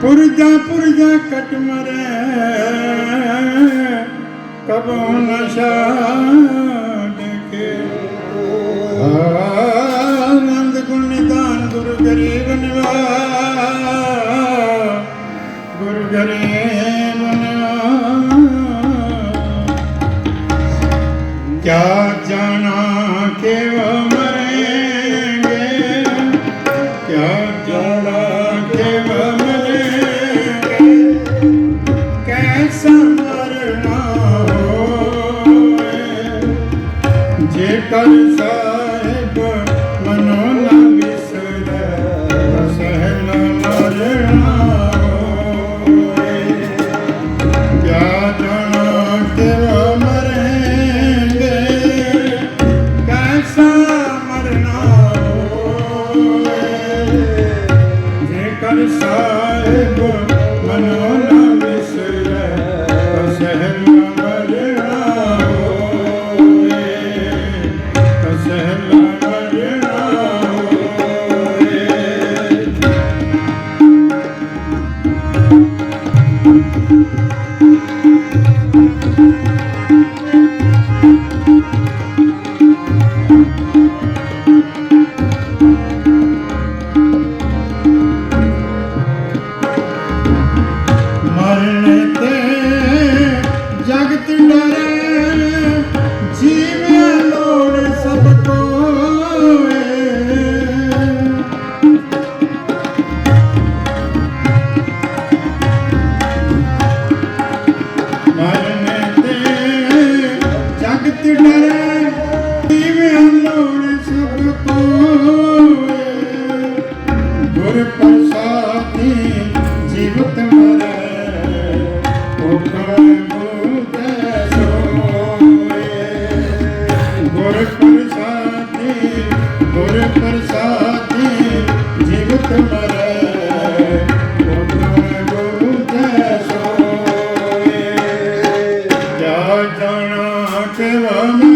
ਪੁਰਜਾ ਪੁਰਜਾ ਕਟ ਮਰੇ ਕਬੋ ਨਸ਼ਾ ਡਕੇ ਆਨੰਦ ਗੁਣ ਗੁਰੂ ਗਰੀਬ ਨਿਵਾ ਗੁਰੂ ਗਰੀਬ Hare Amen.